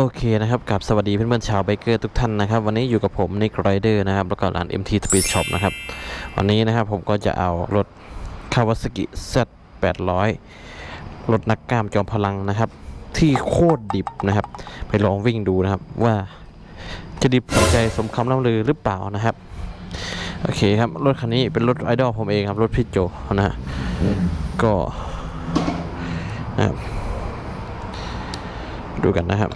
โอเคนะครับกับสวัสดีเพื่อนๆชาวไบเกอร์ทุกท่านนะครับ วันนี้อยู่กับผมนิกไรเดอร์นะครับแล้วก็ร้าน MT Speed Shop นะครับ วันนี้นะครับผมก็จะเอารถ Kawasaki Z 800รถนักกล้ามจอมพลังนะครับ ที่โคตรดิบนะครับ ไปลองวิ่งดูนะครับ ว่าจะดิบสนใจสมคำล่ำลือหรือเปล่านะครับ โอเคครับ รถคันนี้เป็นรถไอดอลผมเองครับ รถพี่โจนะฮะก็นะครับดูกันนะครับ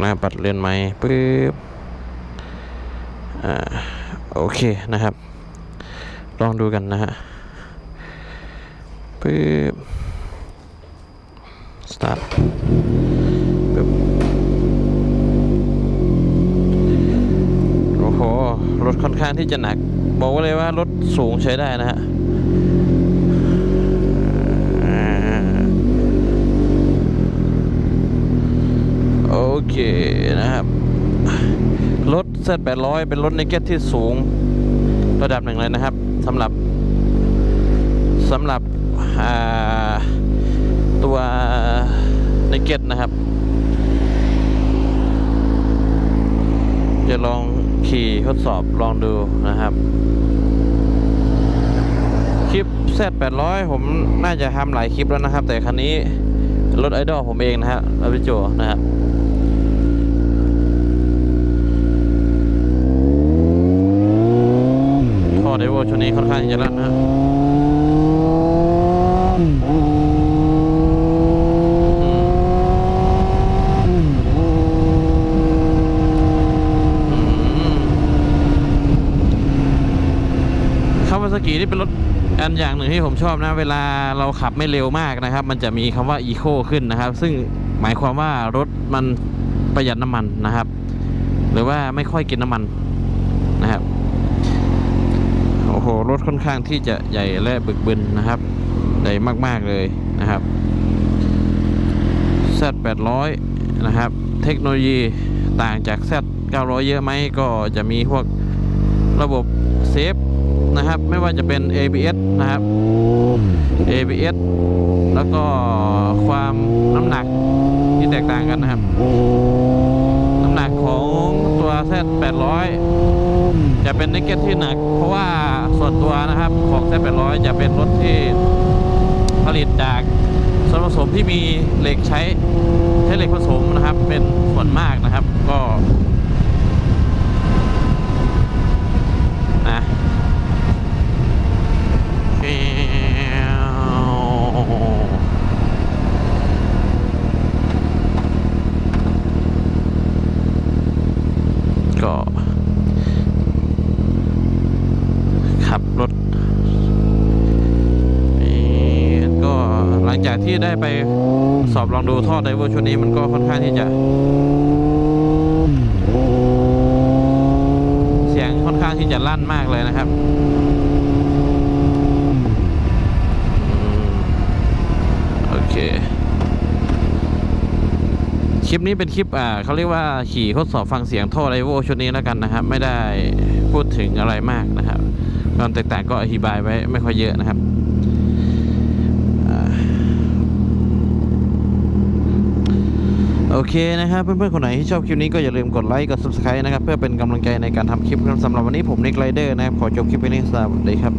หน้าปัดเลื่อนไม้ปึ๊บอ่าโอเคนะครับ ลองดูกันนะฮะปึ๊บสตาร์ทปึ๊บโอ้โหรถค่อนข้างที่จะหนัก บอกเลยว่ารถสูงใช้ได้นะฮะอ่า โอ เคนะครับ รถ Z800 เป็นรถในเก็ตที่สูงระดับหนึ่งเลยนะครับสำหรับสำหรับตัวในเก็ตนะครับ จะลองขี่ทดสอบลองดูนะครับ คลิป Z800 ผมน่าจะทำหลายคลิปแล้วนะครับ แต่คันนี้รถไอดอลผมเองนะฮะรถพี่โจนะครับ ท่อไดโวช่วงนี้ค่อนข้างจะลั่นนะฮะอืมคาวาซากินี่เป็นรถอันอย่างหนึ่งที่ผมชอบนะ เวลาเราขับไม่เร็วมากนะครับ มันจะมีคำว่า Eco ขึ้นนะครับ ซึ่งหมายความว่ารถมันประหยัดน้ำมันนะครับ หรือว่าไม่ค่อยกินน้ำมันนะครับ โหรถค่อนข้างที่จะใหญ่และบึกบึนนะครับ ใหญ่มากๆเลยนะครับ Z 800นะครับ เทคโนโลยีต่างจาก Z 900 เยอะไหมก็จะมีพวกระบบเซฟนะครับ ไม่ว่าจะเป็น ABS นะครับ ABS แล้วก็ความน้ำหนักที่แตกต่างกันนะครับ น้ำหนักของ Z 800จะเป็นนิกเก็ตที่หนัก เพราะว่าส่วนตัวนะครับของแซแปดร้อยจะเป็นรถที่ผลิตจากส่วนผสมที่มีเหล็กใช้ใช้เหล็กผสมนะครับ เป็นส่วนมากนะครับ ก็นะก็ ขับรถนี่ก็หลังจากที่ได้ไปสอบลองดูท่อไดเวอร์ชุดนี้มันก็ค่อนข้างที่จะเสียงค่อนข้างที่จะลั่นมากเลยนะครับโอเคคลิปนี้เป็นคลิปอ่าเขาเรียกว่าขี่ทดสอบฟังเสียงท่อไดโวชุดนี้แล้วกันนะครับ ไม่ได้ พูดถึงอะไรมากนะครับความแตกต่างก็อธิบายไว้ไม่ค่อยเยอะนะครับโอเคนะครับเพื่อนๆคนไหนที่ชอบคลิปนี้ก็อย่าลืมกดไลค์กด subscribe นะครับ เพื่อเป็นกำลังใจในการทำคลิปสำหรับวันนี้ผมนิกไรเดอร์นะครับ ขอจบคลิปไปนี้สวัสดีครับ